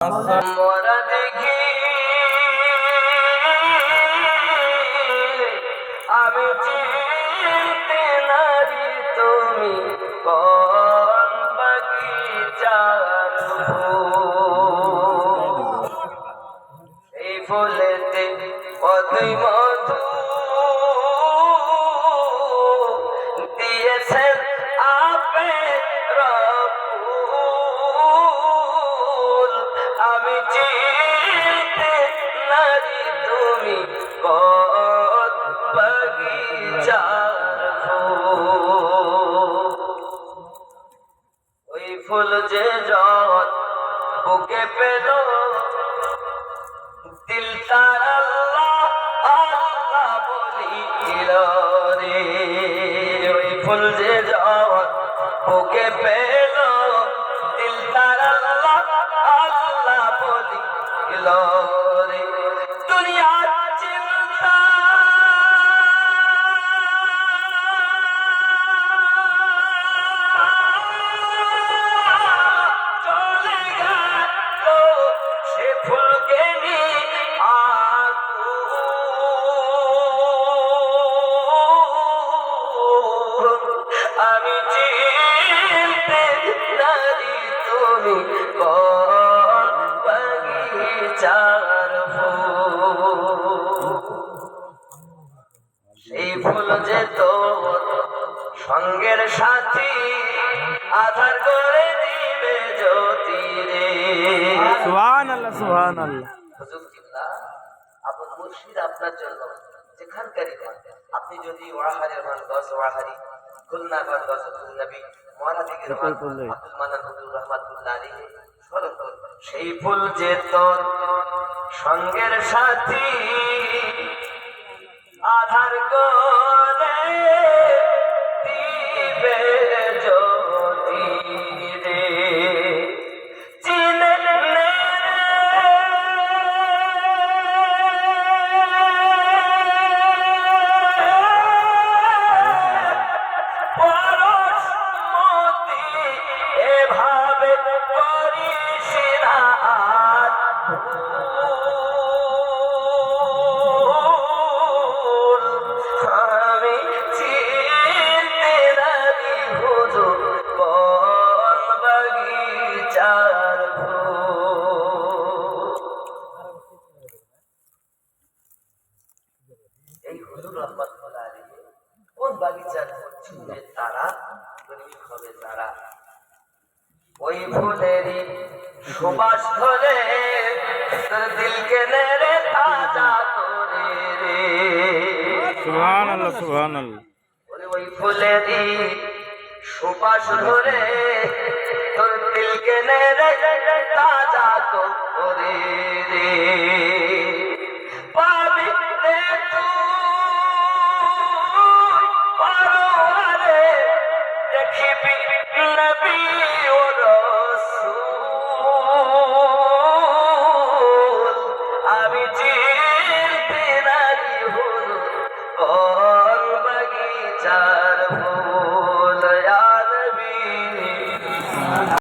মোরা দেখি আমি চিনতে নারি তুমি কোন বাগিচার। এই ফুলেতে কতই মধু আমি চিনতে নারী তুমি বাগিচার ফুল ওই ফুল যে যত বুকে পেল, দিল তার আল্লাহ আল্লাহ বলিল রে। ওই ফুল যে যত বুকে পেল আমি চিনতে নারী তুমি বাগিচার ফুল সেই ফুল যে তোর সঙ্গের সাথী আধার করে দিবে জ্যোতি রে। সুহান আল্লাহ সুহান আল্লাহ আপনার জন্য যেখানকারই আপনি যদি ওয়াহারের হন দশ ওয়াহারি খুলনা হন নবী মহারাদিকের আব্দুল মানান হুজুর রহমাতুল্লাহ আলাইহি। সেই ফুল যে তোর সঙ্গের সাথী আধার এই হুজুর রহমাতুল্লাহ আলাইহি। কোন বাগিচার ফুল তারা গরিব হবে তারা? ওই ফুলেরই সুবাস ধরে তোর দিলকে নেড়ে তাজা করে রে। সুবহানাল্লাহ সুবহানাল্লাহ। ওই ফুলেরই সুবাস ধরে তোর দিলকে নেড়ে তাজা করে রে। পাবি তুই পারো রে দেখিবি বন বাগিচার ফুল